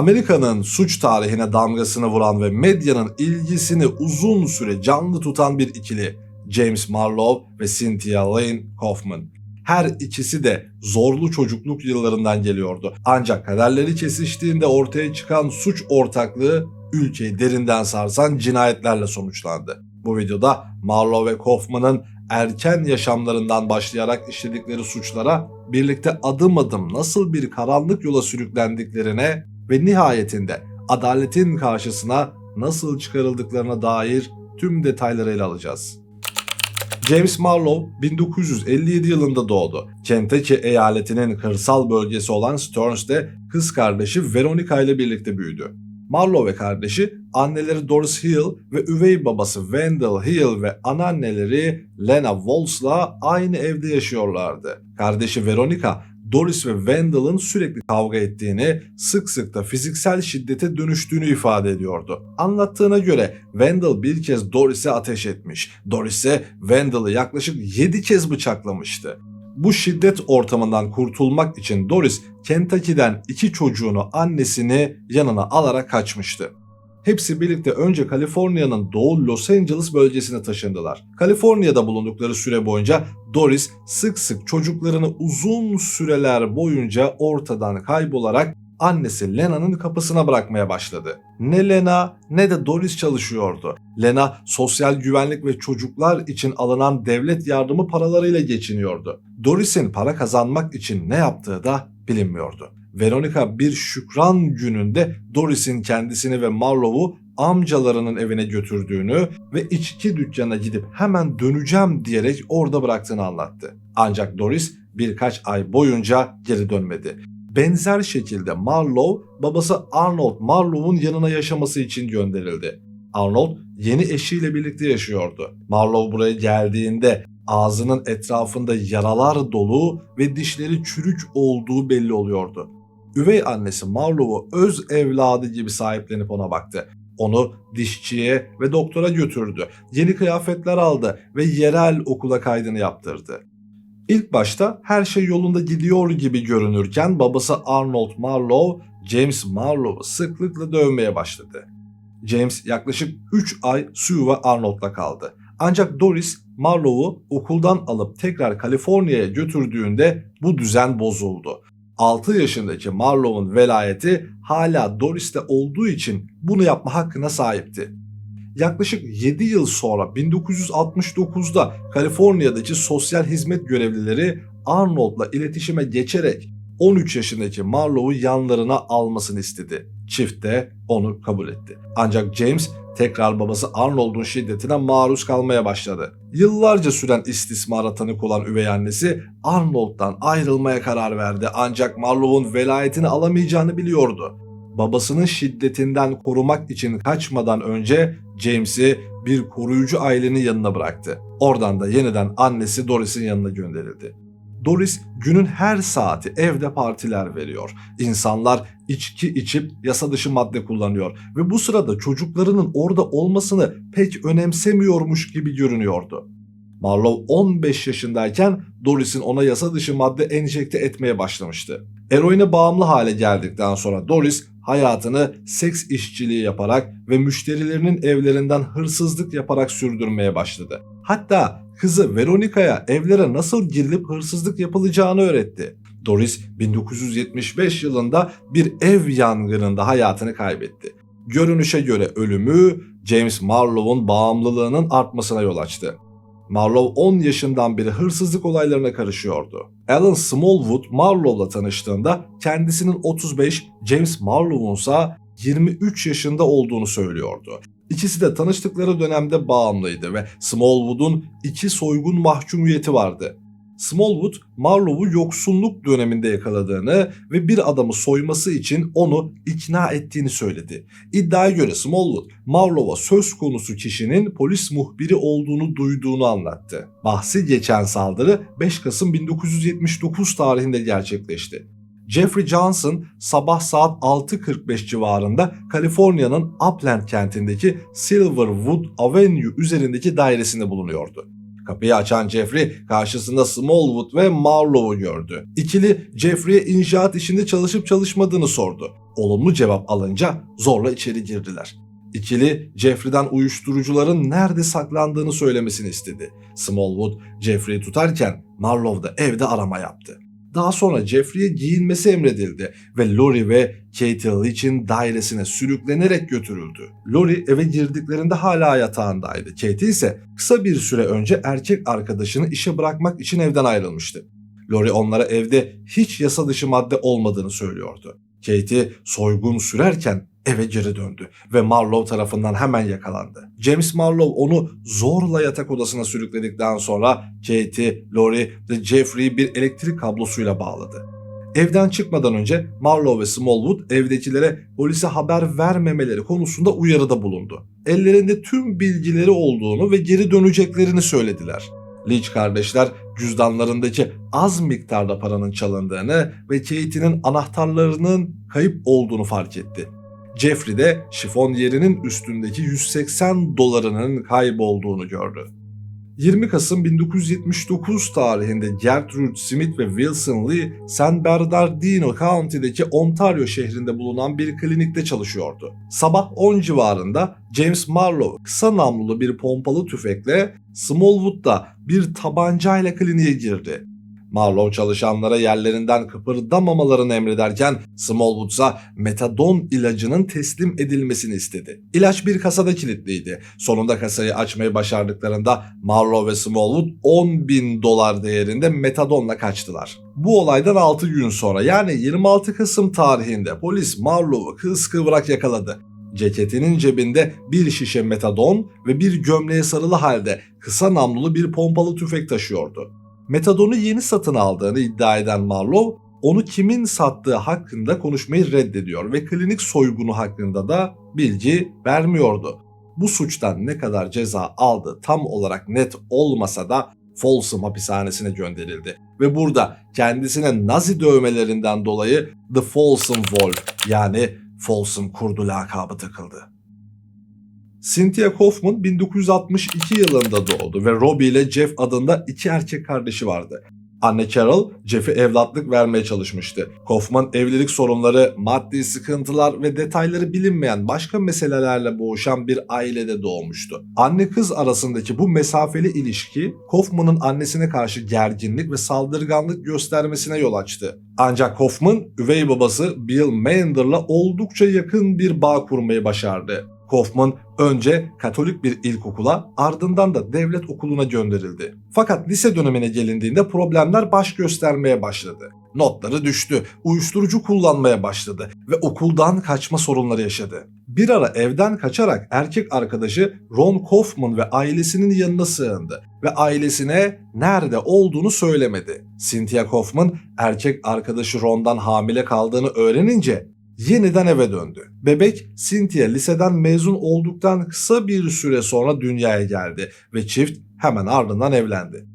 Amerika'nın suç tarihine damgasını vuran ve medyanın ilgisini uzun süre canlı tutan bir ikili. James Marlowe ve Cynthia Lane Kaufman. Her ikisi de zorlu çocukluk yıllarından geliyordu. Ancak kaderleri kesiştiğinde ortaya çıkan suç ortaklığı ülkeyi derinden sarsan cinayetlerle sonuçlandı. Bu videoda Marlowe ve Kaufman'ın erken yaşamlarından başlayarak işledikleri suçlara birlikte adım adım nasıl bir karanlık yola sürüklendiklerine ve nihayetinde adaletin karşısına nasıl çıkarıldıklarına dair tüm detayları ele alacağız. James Marlowe 1957 yılında doğdu. Kentucky eyaletinin kırsal bölgesi olan Stearns'te kız kardeşi Veronica ile birlikte büyüdü. Marlowe ve kardeşi anneleri Doris Hill ve üvey babası Wendell Hill ve anneanneleri Lena Walsh'la aynı evde yaşıyorlardı. Kardeşi Veronica Doris ve Wendell'ın sürekli kavga ettiğini, sık sık da fiziksel şiddete dönüştüğünü ifade ediyordu. Anlattığına göre Wendell bir kez Doris'e ateş etmiş. Doris ise Wendell'ı yaklaşık 7 kez bıçaklamıştı. Bu şiddet ortamından kurtulmak için Doris Kentucky'den iki çocuğunu annesini yanına alarak kaçmıştı. Hepsi birlikte önce Kaliforniya'nın doğu Los Angeles bölgesine taşındılar. Kaliforniya'da bulundukları süre boyunca Doris sık sık çocuklarını uzun süreler boyunca ortadan kaybolarak annesi Lena'nın kapısına bırakmaya başladı. Ne Lena ne de Doris çalışıyordu. Lena sosyal güvenlik ve çocuklar için alınan devlet yardımı paralarıyla geçiniyordu. Doris'in para kazanmak için ne yaptığı da bilinmiyordu. Veronica bir şükran gününde Doris'in kendisini ve Marlowe'u amcalarının evine götürdüğünü ve içki dükkanına gidip hemen döneceğim diyerek orada bıraktığını anlattı. Ancak Doris birkaç ay boyunca geri dönmedi. Benzer şekilde Marlowe babası Arnold Marlowe'un yanına yaşaması için gönderildi. Arnold yeni eşiyle birlikte yaşıyordu. Marlowe buraya geldiğinde ağzının etrafında yaralar dolu ve dişleri çürük olduğu belli oluyordu. Üvey annesi Marlowe'u öz evladı gibi sahiplenip ona baktı. Onu dişçiye ve doktora götürdü. Yeni kıyafetler aldı ve yerel okula kaydını yaptırdı. İlk başta her şey yolunda gidiyor gibi görünürken babası Arnold Marlowe, James Marlowe'u sıklıkla dövmeye başladı. James yaklaşık 3 ay Sue ve Arnold'la kaldı. Ancak Doris Marlowe'u okuldan alıp tekrar Kaliforniya'ya götürdüğünde bu düzen bozuldu. 6 yaşındaki Marlowe'un velayeti hala Doris'te olduğu için bunu yapma hakkına sahipti. Yaklaşık 7 yıl sonra 1969'da Kaliforniya'daki sosyal hizmet görevlileri Arnold'la iletişime geçerek 13 yaşındaki Marlowe'u yanlarına almasını istedi. Çift de onu kabul etti. Ancak James tekrar babası Arnold'un şiddetine maruz kalmaya başladı. Yıllarca süren istismara tanık olan üvey annesi Arnold'dan ayrılmaya karar verdi ancak Marlowe'un velayetini alamayacağını biliyordu. Babasının şiddetinden korumak için kaçmadan önce James'i bir koruyucu ailenin yanına bıraktı. Oradan da yeniden annesi Doris'in yanına gönderildi. Doris günün her saati evde partiler veriyor. İnsanlar içki içip yasa dışı madde kullanıyor ve bu sırada çocuklarının orada olmasını pek önemsemiyormuş gibi görünüyordu. Marlowe 15 yaşındayken Doris'in ona yasa dışı madde enjekte etmeye başlamıştı. Eroine bağımlı hale geldikten sonra Doris hayatını seks işçiliği yaparak ve müşterilerinin evlerinden hırsızlık yaparak sürdürmeye başladı. Hatta kızı Veronica'ya evlere nasıl girilip hırsızlık yapılacağını öğretti. Doris 1975 yılında bir ev yangınında hayatını kaybetti. Görünüşe göre ölümü James Marlowe'un bağımlılığının artmasına yol açtı. Marlowe 10 yaşından beri hırsızlık olaylarına karışıyordu. Alan Smallwood Marlowe'la tanıştığında kendisinin 35, James Marlowe'un ise 23 yaşında olduğunu söylüyordu. İkisi de tanıştıkları dönemde bağımlıydı ve Smallwood'un iki soygun mahkumiyeti vardı. Smallwood, Marlowe'u yoksulluk döneminde yakaladığını ve bir adamı soyması için onu ikna ettiğini söyledi. İddiaya göre Smallwood, Marlowe'a söz konusu kişinin polis muhbiri olduğunu duyduğunu anlattı. Bahsi geçen saldırı 5 Kasım 1979 tarihinde gerçekleşti. Jeffrey Johnson sabah saat 6.45 civarında Kaliforniya'nın Upland kentindeki Silverwood Avenue üzerindeki dairesinde bulunuyordu. Kapıyı açan Jeffrey karşısında Smallwood ve Marlowe'u gördü. İkili Jeffrey'e inşaat işinde çalışıp çalışmadığını sordu. Olumlu cevap alınca zorla içeri girdiler. İkili Jeffrey'den uyuşturucuların nerede saklandığını söylemesini istedi. Smallwood Jeffrey'i tutarken Marlowe da evde arama yaptı. Daha sonra Jeffrey'e giyinmesi emredildi ve Lori ve Katie Leach'in dairesine sürüklenerek götürüldü. Lori eve girdiklerinde hala yatağındaydı. Katie ise kısa bir süre önce erkek arkadaşını işe bırakmak için evden ayrılmıştı. Lori onlara evde hiç yasa dışı madde olmadığını söylüyordu. Katie soygun sürerken eve geri döndü ve Marlowe tarafından hemen yakalandı. James Marlowe onu zorla yatak odasına sürükledikten sonra Katie, Lori ve Jeffrey'i bir elektrik kablosuyla bağladı. Evden çıkmadan önce Marlowe ve Smallwood evdekilere polise haber vermemeleri konusunda uyarıda bulundu. Ellerinde tüm bilgileri olduğunu ve geri döneceklerini söylediler. Leach kardeşler cüzdanlarındaki az miktarda paranın çalındığını ve Katie'nin anahtarlarının kayıp olduğunu fark etti. Jeffrey de şifon yerinin üstündeki 180 dolarının kaybolduğunu gördü. 20 Kasım 1979 tarihinde Gertrude Smith ve Wilson Lee San Bernardino County'deki Ontario şehrinde bulunan bir klinikte çalışıyordu. Sabah 10 civarında James Marlowe kısa namlulu bir pompalı tüfekle Smallwood'da bir tabancayla kliniğe girdi. Marlowe çalışanlara yerlerinden kıpırdamamalarını emrederken Smallwood ise metadon ilacının teslim edilmesini istedi. İlaç bir kasada kilitliydi. Sonunda kasayı açmayı başardıklarında Marlowe ve Smallwood 10 bin dolar değerinde metadonla kaçtılar. Bu olaydan 6 gün sonra yani 26 Kasım tarihinde polis Marlowe'u kıskıvrak yakaladı. Ceketinin cebinde bir şişe metadon ve bir gömleğe sarılı halde kısa namlulu bir pompalı tüfek taşıyordu. Metadonu yeni satın aldığını iddia eden Marlowe, onu kimin sattığı hakkında konuşmayı reddediyor ve klinik soygunu hakkında da bilgi vermiyordu. Bu suçtan ne kadar ceza aldı tam olarak net olmasa da Folsom hapishanesine gönderildi. Ve burada kendisine Nazi dövmelerinden dolayı The Folsom Wolf yani Folsom kurdu lakabı takıldı. Cynthia Kaufman 1962 yılında doğdu ve Robbie ile Jeff adında iki erkek kardeşi vardı. Anne Carol, Jeff'e evlatlık vermeye çalışmıştı. Kaufman evlilik sorunları, maddi sıkıntılar ve detayları bilinmeyen başka meselelerle boğuşan bir ailede doğmuştu. Anne kız arasındaki bu mesafeli ilişki Kaufman'ın annesine karşı gerginlik ve saldırganlık göstermesine yol açtı. Ancak Kaufman, üvey babası Bill Mander'la oldukça yakın bir bağ kurmayı başardı. Kaufman önce Katolik bir ilkokula ardından da devlet okuluna gönderildi. Fakat lise dönemine gelindiğinde problemler baş göstermeye başladı. Notları düştü, uyuşturucu kullanmaya başladı ve okuldan kaçma sorunları yaşadı. Bir ara evden kaçarak erkek arkadaşı Ron Kaufman ve ailesinin yanına sığındı ve ailesine nerede olduğunu söylemedi. Cynthia Kaufman erkek arkadaşı Ron'dan hamile kaldığını öğrenince yeniden eve döndü. Bebek Cynthia liseden mezun olduktan kısa bir süre sonra dünyaya geldi ve çift hemen ardından evlendi.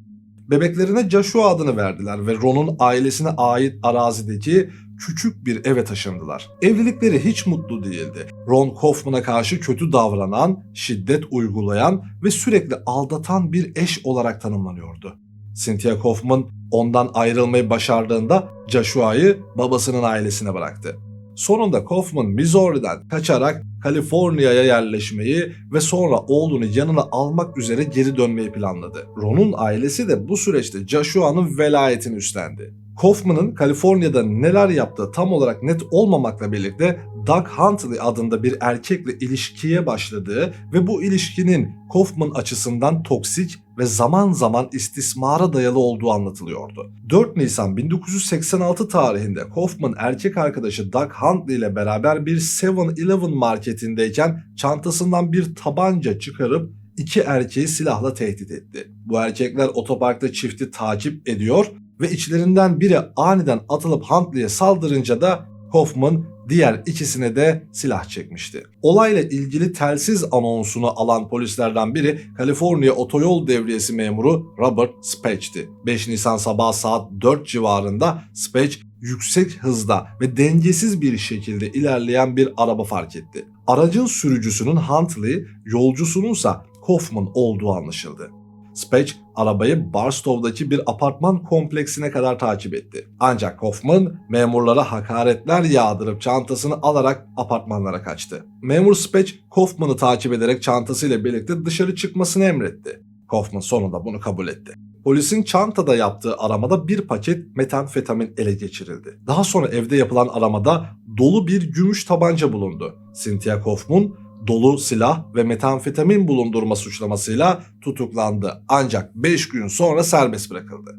Bebeklerine Joshua adını verdiler ve Ron'un ailesine ait arazideki küçük bir eve taşındılar. Evlilikleri hiç mutlu değildi. Ron Kaufman'a karşı kötü davranan, şiddet uygulayan ve sürekli aldatan bir eş olarak tanımlanıyordu. Cynthia Kaufman ondan ayrılmayı başardığında Joshua'yı babasının ailesine bıraktı. Sonunda Kaufman Missouri'den kaçarak Kaliforniya'ya yerleşmeyi ve sonra oğlunu yanına almak üzere geri dönmeyi planladı. Ron'un ailesi de bu süreçte Joshua'nın velayetini üstlendi. Kaufman'ın Kaliforniya'da neler yaptığı tam olarak net olmamakla birlikte Doug Huntley adında bir erkekle ilişkiye başladığı ve bu ilişkinin Kaufman açısından toksik ve zaman zaman istismara dayalı olduğu anlatılıyordu. 4 Nisan 1986 tarihinde Kaufman erkek arkadaşı Doug Huntley ile beraber bir 7-Eleven marketindeyken çantasından bir tabanca çıkarıp iki erkeği silahla tehdit etti. Bu erkekler otoparkta çifti takip ediyor ve içlerinden biri aniden atılıp Huntley'e saldırınca da Kaufman diğer ikisine de silah çekmişti. Olayla ilgili telsiz anonsunu alan polislerden biri Kaliforniya Otoyol Devriyesi memuru Robert Spatch'ti. 5 Nisan sabah saat 4 civarında Spatch yüksek hızda ve dengesiz bir şekilde ilerleyen bir araba fark etti. Aracın sürücüsünün Huntley, yolcusununsa Kaufman olduğu anlaşıldı. Spatch arabayı Barstow'daki bir apartman kompleksine kadar takip etti. Ancak Kaufman memurlara hakaretler yağdırıp çantasını alarak apartmanlara kaçtı. Memur Spatch Kaufman'ı takip ederek çantasıyla birlikte dışarı çıkmasını emretti. Kaufman sonunda bunu kabul etti. Polisin çantada yaptığı aramada bir paket metamfetamin ele geçirildi. Daha sonra evde yapılan aramada dolu bir gümüş tabanca bulundu. Cynthia Kaufman dolu silah ve metamfetamin bulundurma suçlamasıyla tutuklandı. Ancak 5 gün sonra serbest bırakıldı.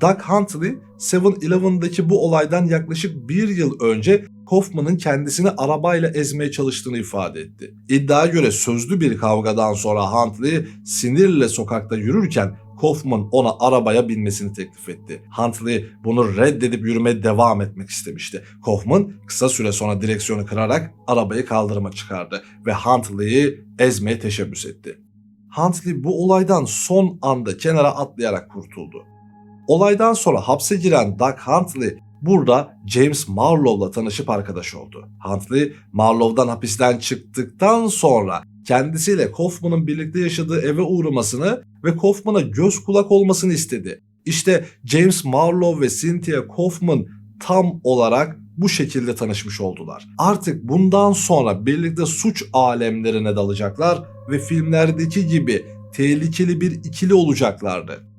Doug Huntley, 7-Eleven'daki bu olaydan yaklaşık bir yıl önce Kaufman'ın kendisini arabayla ezmeye çalıştığını ifade etti. İddiaya göre sözlü bir kavgadan sonra Huntley sinirle sokakta yürürken Kaufman ona arabaya binmesini teklif etti. Huntley bunu reddedip yürümeye devam etmek istemişti. Kaufman kısa süre sonra direksiyonu kırarak arabayı kaldırıma çıkardı ve Huntley'i ezmeye teşebbüs etti. Huntley bu olaydan son anda kenara atlayarak kurtuldu. Olaydan sonra hapse giren Doug Huntley burada James Marlowe'la tanışıp arkadaş oldu. Huntley, Marlowe'dan hapisten çıktıktan sonra kendisiyle Kaufman'ın birlikte yaşadığı eve uğramasını ve Kaufman'a göz kulak olmasını istedi. İşte James Marlowe ve Cynthia Kaufman tam olarak bu şekilde tanışmış oldular. Artık bundan sonra birlikte suç alemlerine dalacaklar ve filmlerdeki gibi tehlikeli bir ikili olacaklardı.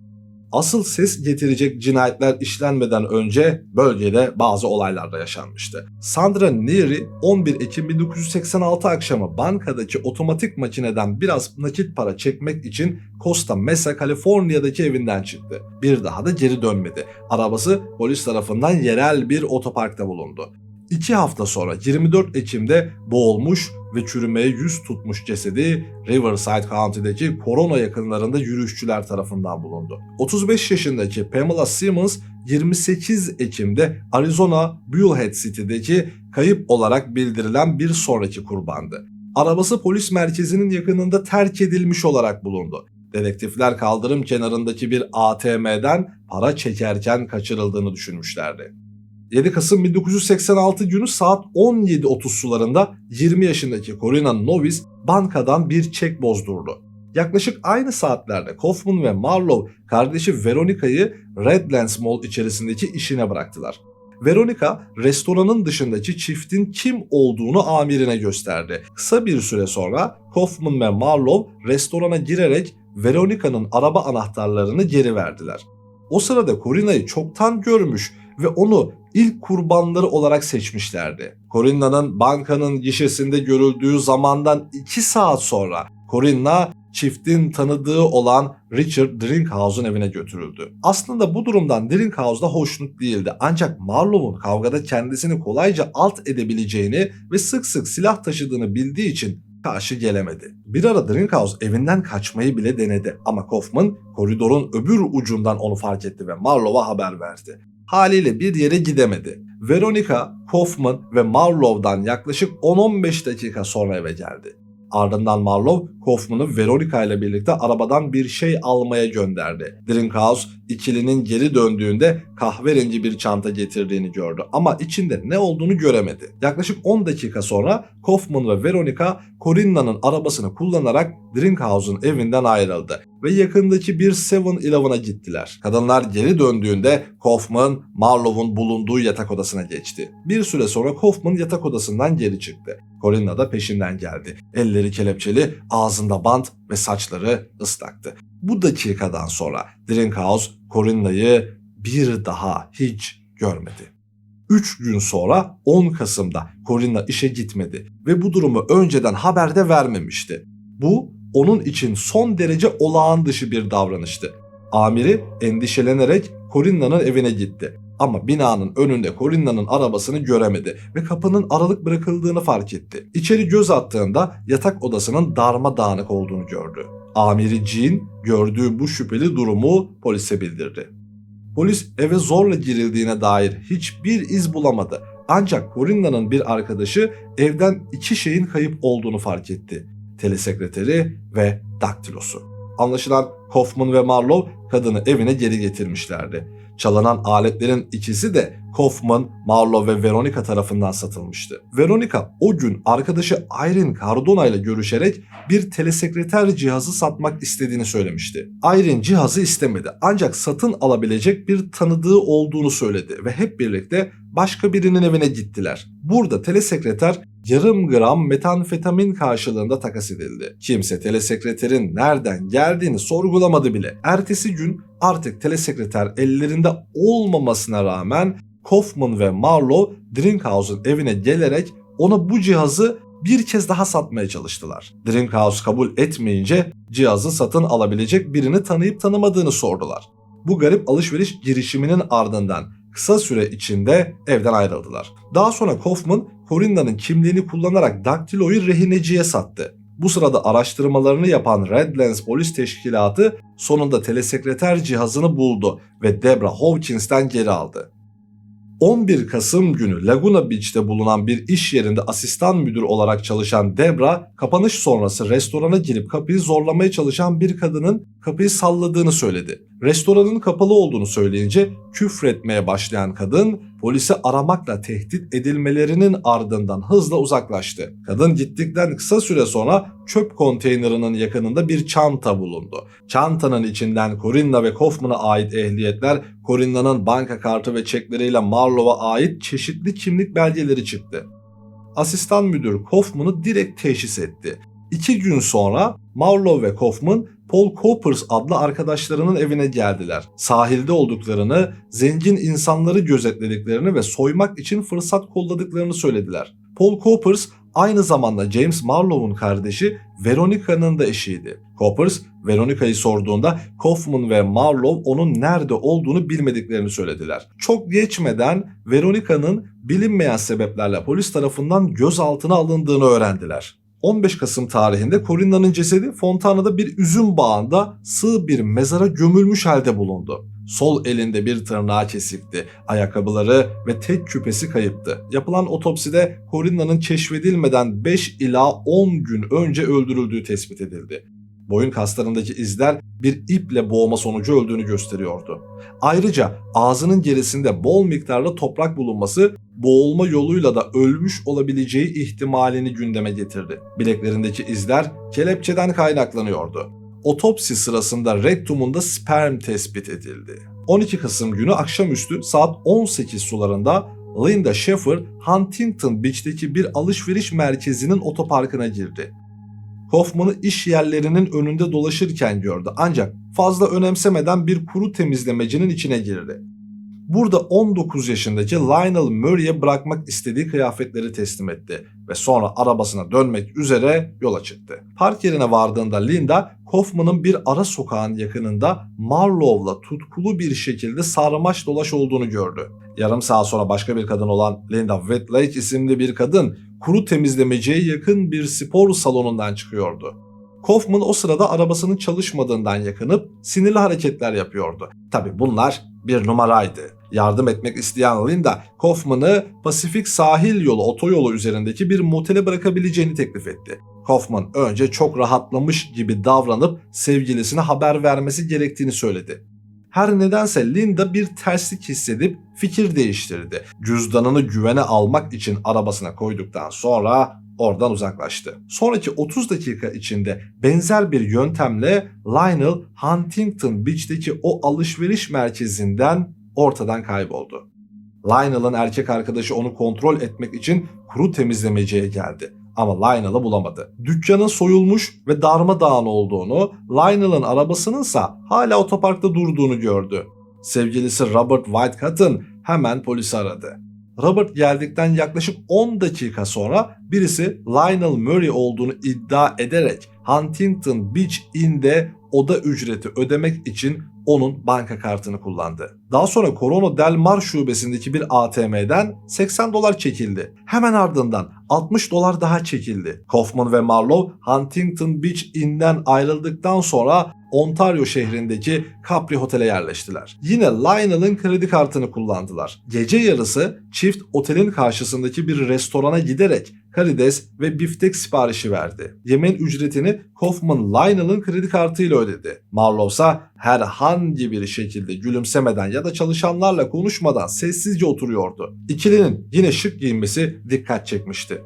Asıl ses getirecek cinayetler işlenmeden önce bölgede bazı olaylar da yaşanmıştı. Sandra Neary 11 Ekim 1986 akşamı bankadaki otomatik makineden biraz nakit para çekmek için Costa Mesa, Kaliforniya'daki evinden çıktı. Bir daha da geri dönmedi. Arabası polis tarafından yerel bir otoparkta bulundu. İki hafta sonra 24 Ekim'de boğulmuş ve çürümeye yüz tutmuş cesedi Riverside County'deki Corona yakınlarında yürüyüşçüler tarafından bulundu. 35 yaşındaki Pamela Simmons 28 Ekim'de Arizona Bullhead City'deki kayıp olarak bildirilen bir sonraki kurbandı. Arabası polis merkezinin yakınında terk edilmiş olarak bulundu. Dedektifler kaldırım kenarındaki bir ATM'den para çekerken kaçırıldığını düşünmüşlerdi. 7 Kasım 1986 günü saat 17.30 sularında 20 yaşındaki Corina Novis bankadan bir çek bozdurdu. Yaklaşık aynı saatlerde Kaufman ve Marlowe kardeşi Veronica'yı Redlands Mall içerisindeki işine bıraktılar. Veronica restoranın dışındaki çiftin kim olduğunu amirine gösterdi. Kısa bir süre sonra Kaufman ve Marlowe restorana girerek Veronica'nın araba anahtarlarını geri verdiler. O sırada Corina'yı çoktan görmüş ve onu ilk kurbanları olarak seçmişlerdi. Corinna'nın bankanın gişesinde görüldüğü zamandan 2 saat sonra Corinna çiftin tanıdığı olan Richard Drinkhouse'un evine götürüldü. Aslında bu durumdan Drinkhouse da hoşnut değildi. Ancak Marlowe'un kavgada kendisini kolayca alt edebileceğini ve sık sık silah taşıdığını bildiği için karşı gelemedi. Bir ara Drinkhouse evinden kaçmayı bile denedi ama Kaufman koridorun öbür ucundan onu fark etti ve Marlowe'a haber verdi. Haliyle bir yere gidemedi. Veronica, Kaufman ve Marlowe'dan yaklaşık 10-15 dakika sonra eve geldi. Ardından Marlowe, Kaufman'ı Veronica ile birlikte arabadan bir şey almaya gönderdi. Drinkhouse, ikilinin geri döndüğünde kahverengi bir çanta getirdiğini gördü ama içinde ne olduğunu göremedi. Yaklaşık 10 dakika sonra Kaufman ve Veronica, Corinna'nın arabasını kullanarak Drinkhouse'un evinden ayrıldı ve yakındaki bir 7-Eleven'a gittiler. Kadınlar geri döndüğünde Kaufman, Marlowe'un bulunduğu yatak odasına geçti. Bir süre sonra Kaufman yatak odasından geri çıktı. Corinna da peşinden geldi. Elleri kelepçeli, ağzında bant ve saçları ıslaktı. Bu dakikadan sonra Drinkhouse Corinna'yı bir daha hiç görmedi. 3 gün sonra 10 Kasım'da Corinna işe gitmedi ve bu durumu önceden haberde vermemişti. Bu onun için son derece olağan dışı bir davranıştı. Amiri endişelenerek Corinna'nın evine gitti. Ama binanın önünde Corinna'nın arabasını göremedi ve kapının aralık bırakıldığını fark etti. İçeri göz attığında yatak odasının darmadağınık olduğunu gördü. Amiri Jean gördüğü bu şüpheli durumu polise bildirdi. Polis eve zorla girildiğine dair hiçbir iz bulamadı. Ancak Corinna'nın bir arkadaşı evden iki şeyin kayıp olduğunu fark etti. Telesekreteri ve daktilosu. Anlaşılan Kaufman ve Marlowe kadını evine geri getirmişlerdi. Çalınan aletlerin ikisi de Kaufman, Marlowe ve Veronica tarafından satılmıştı. Veronica o gün arkadaşı Irene Cardona ile görüşerek bir telesekreter cihazı satmak istediğini söylemişti. Irene cihazı istemedi ancak satın alabilecek bir tanıdığı olduğunu söyledi ve hep birlikte başka birinin evine gittiler. Burada telesekreter yarım gram metanfetamin karşılığında takas edildi. Kimse telesekreterin nereden geldiğini sorgulamadı bile. Ertesi gün artık telesekreter ellerinde olmamasına rağmen Kaufman ve Marlowe Drinkhouse'un evine gelerek ona bu cihazı bir kez daha satmaya çalıştılar. Drinkhouse kabul etmeyince cihazı satın alabilecek birini tanıyıp tanımadığını sordular. Bu garip alışveriş girişiminin ardından kısa süre içinde evden ayrıldılar. Daha sonra Kaufman, Corinda'nın kimliğini kullanarak daktiloyu rehineciye sattı. Bu sırada araştırmalarını yapan Redlands Polis Teşkilatı sonunda telesekreter cihazını buldu ve Debra Hawkins'ten geri aldı. 11 Kasım günü Laguna Beach'te bulunan bir iş yerinde asistan müdür olarak çalışan Debra, kapanış sonrası restorana girip kapıyı zorlamaya çalışan bir kadının kapıyı salladığını söyledi. Restoranın kapalı olduğunu söyleyince küfretmeye başlayan kadın polisi aramakla tehdit edilmelerinin ardından hızla uzaklaştı. Kadın gittikten kısa süre sonra çöp konteynerinin yakınında bir çanta bulundu. Çantanın içinden Corinna ve Kaufman'a ait ehliyetler, Corinna'nın banka kartı ve çekleriyle Marlowe'a ait çeşitli kimlik belgeleri çıktı. Asistan müdür Kaufman'ı direkt teşhis etti. İki gün sonra Marlowe ve Kaufman Paul Coppers adlı arkadaşlarının evine geldiler. Sahilde olduklarını, zengin insanları gözetlediklerini ve soymak için fırsat kolladıklarını söylediler. Paul Coppers aynı zamanda James Marlowe'un kardeşi Veronica'nın da eşiydi. Coppers, Veronica'yı sorduğunda Kaufman ve Marlowe onun nerede olduğunu bilmediklerini söylediler. Çok geçmeden Veronica'nın bilinmeyen sebeplerle polis tarafından gözaltına alındığını öğrendiler. 15 Kasım tarihinde Corinna'nın cesedi Fontana'da bir üzüm bağında sığ bir mezara gömülmüş halde bulundu. Sol elinde bir tırnağı kesikti, ayakkabıları ve tek küpesi kayıptı. Yapılan otopside Corinna'nın keşfedilmeden 5 ila 10 gün önce öldürüldüğü tespit edildi. Boyun kaslarındaki izler bir iple boğma sonucu öldüğünü gösteriyordu. Ayrıca ağzının gerisinde bol miktarda toprak bulunması boğulma yoluyla da ölmüş olabileceği ihtimalini gündeme getirdi. Bileklerindeki izler kelepçeden kaynaklanıyordu. Otopsi sırasında rektumunda sperm tespit edildi. 12 Kasım günü akşamüstü saat 18 sularında Linda Sheffer Huntington Beach'teki bir alışveriş merkezinin otoparkına girdi. Kaufman'ı iş yerlerinin önünde dolaşırken gördü ancak fazla önemsemeden bir kuru temizlemecinin içine girdi. Burada 19 yaşındaki Lionel Murray'e bırakmak istediği kıyafetleri teslim etti ve sonra arabasına dönmek üzere yola çıktı. Park yerine vardığında Linda, Kaufman'ın bir ara sokağın yakınında Marlowe'la tutkulu bir şekilde sarmaş dolaş olduğunu gördü. Yarım saat sonra başka bir kadın olan Linda Whitlake isimli bir kadın kuru temizlemeciye yakın bir spor salonundan çıkıyordu. Kaufman o sırada arabasının çalışmadığından yakınıp sinirli hareketler yapıyordu. Tabi bunlar bir numaraydı. Yardım etmek isteyen Linda, Kaufman'ı Pasifik sahil yolu otoyolu üzerindeki bir motele bırakabileceğini teklif etti. Kaufman önce çok rahatlamış gibi davranıp sevgilisine haber vermesi gerektiğini söyledi. Her nedense Linda bir terslik hissedip fikir değiştirdi. Cüzdanını güvene almak için arabasına koyduktan sonra oradan uzaklaştı. Sonraki 30 dakika içinde benzer bir yöntemle Lionel Huntington Beach'teki o alışveriş merkezinden ortadan kayboldu. Lionel'ın erkek arkadaşı onu kontrol etmek için kuru temizlemeciye geldi. Ama Lionel'ı bulamadı. Dükkanın soyulmuş ve darmadağın olduğunu, Lionel'ın arabasının ise hala otoparkta durduğunu gördü. Sevgilisi Robert Whitecut'ın hemen polisi aradı. Robert geldikten yaklaşık 10 dakika sonra birisi Lionel Murray olduğunu iddia ederek Huntington Beach Inn'de oda ücreti ödemek için onun banka kartını kullandı. Daha sonra Corona Del Mar şubesindeki bir ATM'den 80 dolar çekildi. Hemen ardından 60 dolar daha çekildi. Kaufman ve Marlowe Huntington Beach Inn'den ayrıldıktan sonra Ontario şehrindeki Capri Hotel'e yerleştiler. Yine Lionel'ın kredi kartını kullandılar. Gece yarısı çift otelin karşısındaki bir restorana giderek karides ve biftek siparişi verdi. Yemeğin ücretini Kaufman Lionel'ın kredi kartıyla ödedi. Marlowe ise herhangi bir şekilde gülümsemeden ya da çalışanlarla konuşmadan sessizce oturuyordu. İkilinin yine şık giyinmesi dikkat çekmişti.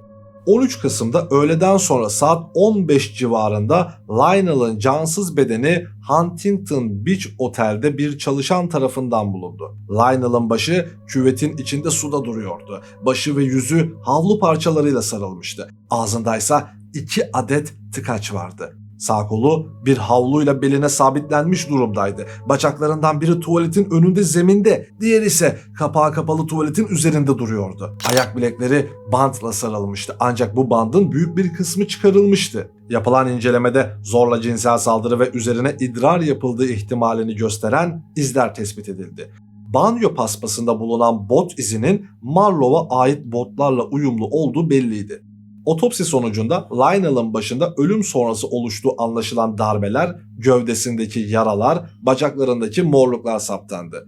13 Kasım'da öğleden sonra saat 15 civarında Lionel'ın cansız bedeni Huntington Beach Otel'de bir çalışan tarafından bulundu. Lionel'ın başı küvetin içinde suda duruyordu. Başı ve yüzü havlu parçalarıyla sarılmıştı. Ağzındaysa iki adet tıkaç vardı. Sağ kolu bir havluyla beline sabitlenmiş durumdaydı. Bacaklarından biri tuvaletin önünde zeminde, diğeri ise kapağı kapalı tuvaletin üzerinde duruyordu. Ayak bilekleri bantla sarılmıştı ancak bu bandın büyük bir kısmı çıkarılmıştı. Yapılan incelemede zorla cinsel saldırı ve üzerine idrar yapıldığı ihtimalini gösteren izler tespit edildi. Banyo paspasında bulunan bot izinin Marlowe'a ait botlarla uyumlu olduğu belliydi. Otopsi sonucunda Lionel'ın başında ölüm sonrası oluştuğu anlaşılan darbeler, gövdesindeki yaralar, bacaklarındaki morluklar saptandı.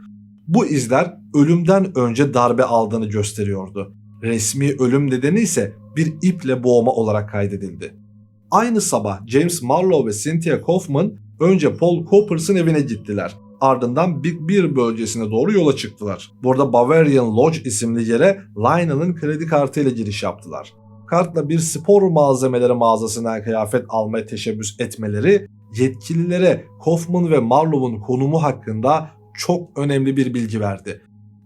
Bu izler ölümden önce darbe aldığını gösteriyordu. Resmi ölüm nedeni ise bir iple boğma olarak kaydedildi. Aynı sabah James Marlowe ve Cynthia Kaufman önce Paul Coppers'ın evine gittiler. Ardından Big Bear bölgesine doğru yola çıktılar. Burada Bavarian Lodge isimli yere Lionel'ın kredi kartıyla giriş yaptılar kartla bir spor malzemeleri mağazasından kıyafet almaya teşebbüs etmeleri yetkililere Kaufman ve Marlowe'un konumu hakkında çok önemli bir bilgi verdi.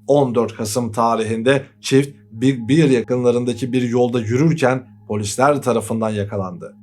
14 Kasım tarihinde çift Big Bear yakınlarındaki bir yolda yürürken polisler tarafından yakalandı.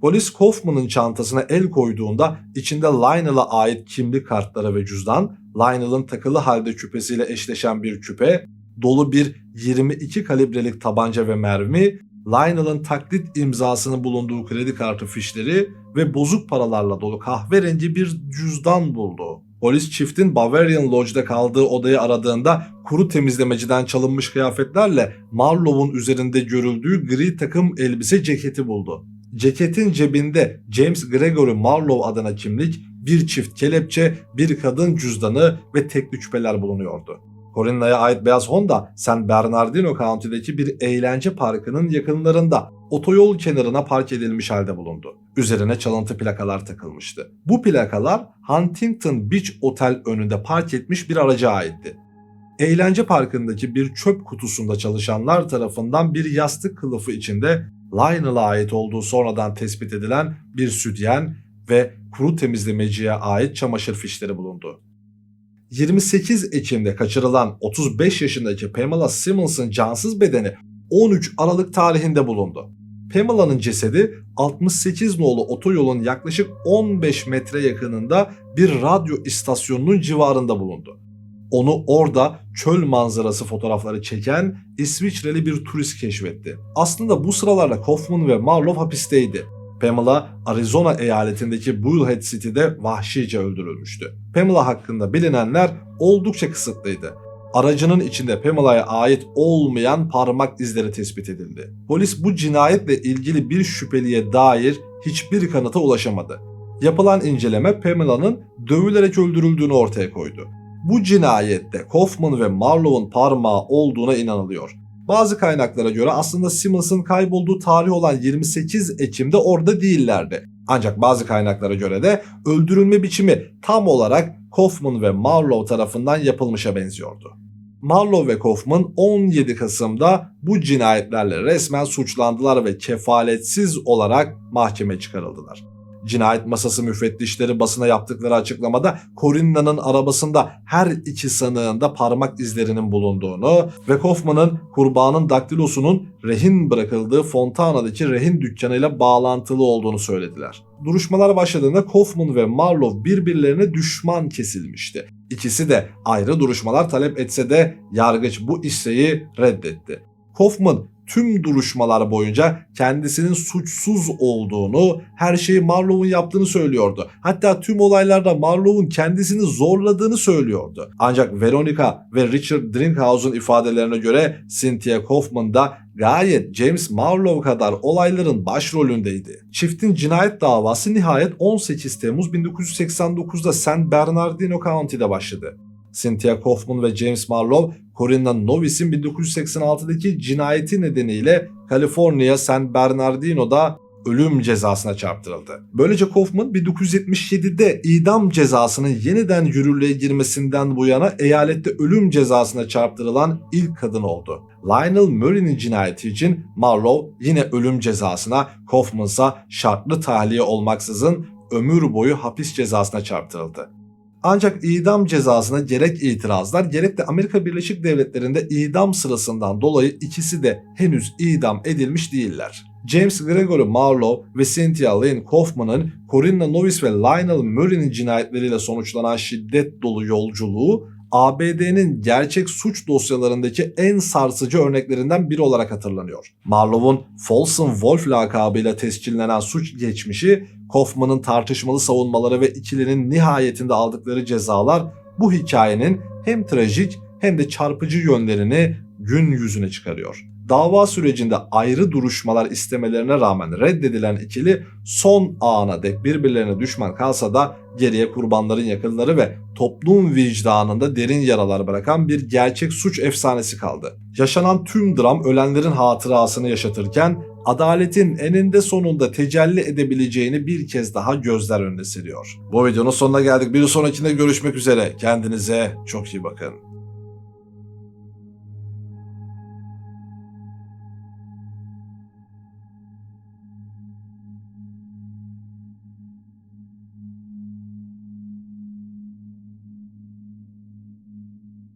Polis Kaufman'ın çantasına el koyduğunda içinde Lionel'a ait kimlik kartları ve cüzdan, Lionel'ın takılı halde küpesiyle eşleşen bir küpe, dolu bir 22 kalibrelik tabanca ve mermi, Lionel'ın taklit imzasının bulunduğu kredi kartı fişleri ve bozuk paralarla dolu kahverengi bir cüzdan buldu. Polis çiftin Bavarian Lodge'da kaldığı odayı aradığında kuru temizlemeciden çalınmış kıyafetlerle Marlowe'un üzerinde görüldüğü gri takım elbise ceketi buldu. Ceketin cebinde James Gregory Marlowe adına kimlik, bir çift kelepçe, bir kadın cüzdanı ve tekli küpeler bulunuyordu. Corinna'ya ait beyaz Honda San Bernardino County'deki bir eğlence parkının yakınlarında otoyol kenarına park edilmiş halde bulundu. Üzerine çalıntı plakalar takılmıştı. Bu plakalar Huntington Beach Otel önünde park etmiş bir araca aitti. Eğlence parkındaki bir çöp kutusunda çalışanlar tarafından bir yastık kılıfı içinde Lionel'a ait olduğu sonradan tespit edilen bir sütyen ve kuru temizlemeciye ait çamaşır fişleri bulundu. 28 Ekim'de kaçırılan 35 yaşındaki Pamela Simmons'ın cansız bedeni 13 Aralık tarihinde bulundu. Pamela'nın cesedi 68 nolu otoyolun yaklaşık 15 metre yakınında bir radyo istasyonunun civarında bulundu. Onu orada çöl manzarası fotoğrafları çeken İsviçreli bir turist keşfetti. Aslında bu sıralarda Kaufman ve Marlowe hapisteydi. Pamela Arizona eyaletindeki Bullhead City'de vahşice öldürülmüştü. Pamela hakkında bilinenler oldukça kısıtlıydı. Aracının içinde Pamela'ya ait olmayan parmak izleri tespit edildi. Polis bu cinayetle ilgili bir şüpheliye dair hiçbir kanıta ulaşamadı. Yapılan inceleme Pamela'nın dövülerek öldürüldüğünü ortaya koydu. Bu cinayette Kaufman ve Marlowe'un parmağı olduğuna inanılıyor. Bazı kaynaklara göre aslında Simmons'ın kaybolduğu tarih olan 28 Ekim'de orada değillerdi. Ancak bazı kaynaklara göre de öldürülme biçimi tam olarak Kaufman ve Marlowe tarafından yapılmışa benziyordu. Marlowe ve Kaufman 17 Kasım'da bu cinayetlerle resmen suçlandılar ve kefaletsiz olarak mahkeme çıkarıldılar. Cinayet masası müfettişleri basına yaptıkları açıklamada Corinna'nın arabasında her iki sanığında parmak izlerinin bulunduğunu ve Kaufman'ın kurbanın daktilosunun rehin bırakıldığı Fontana'daki rehin dükkanıyla bağlantılı olduğunu söylediler. Duruşmalar başladığında Kaufman ve Marlowe birbirlerine düşman kesilmişti. İkisi de ayrı duruşmalar talep etse de yargıç bu isteği reddetti. Kaufman tüm duruşmalar boyunca kendisinin suçsuz olduğunu, her şeyi Marlowe'un yaptığını söylüyordu. Hatta tüm olaylarda Marlowe'un kendisini zorladığını söylüyordu. Ancak Veronica ve Richard Drinkhouse'un ifadelerine göre Cynthia Kaufman da gayet James Marlowe kadar olayların başrolündeydi. Çiftin cinayet davası nihayet 18 Temmuz 1989'da San Bernardino County'de başladı. Cynthia Kaufman ve James Marlowe, Corinna Novice'in 1986'daki cinayeti nedeniyle Kaliforniya San Bernardino'da ölüm cezasına çarptırıldı. Böylece Kaufman 1977'de idam cezasının yeniden yürürlüğe girmesinden bu yana eyalette ölüm cezasına çarptırılan ilk kadın oldu. Lionel Murray'nin cinayeti için Marlowe yine ölüm cezasına, Kaufman ise şartlı tahliye olmaksızın ömür boyu hapis cezasına çarptırıldı. Ancak idam cezasına gerek itirazlar gerek de Amerika Birleşik Devletleri'nde idam sırasından dolayı ikisi de henüz idam edilmiş değiller. James Gregory Marlowe ve Cynthia Lynn Kaufman'ın Corinna Novice ve Lionel Murray'nin cinayetleriyle sonuçlanan şiddet dolu yolculuğu ABD'nin gerçek suç dosyalarındaki en sarsıcı örneklerinden biri olarak hatırlanıyor. Marlowe'un Folsom Wolf lakabıyla tescillenen suç geçmişi, Kaufman'ın tartışmalı savunmaları ve ikilinin nihayetinde aldıkları cezalar bu hikayenin hem trajik hem de çarpıcı yönlerini gün yüzüne çıkarıyor. Dava sürecinde ayrı duruşmalar istemelerine rağmen reddedilen ikili son ana dek birbirlerine düşman kalsa da geriye kurbanların yakınları ve toplum vicdanında derin yaralar bırakan bir gerçek suç efsanesi kaldı. Yaşanan tüm dram ölenlerin hatırasını yaşatırken adaletin eninde sonunda tecelli edebileceğini bir kez daha gözler önüne seriyor. Bu videonun sonuna geldik. Bir sonrakinde görüşmek üzere. Kendinize çok iyi bakın.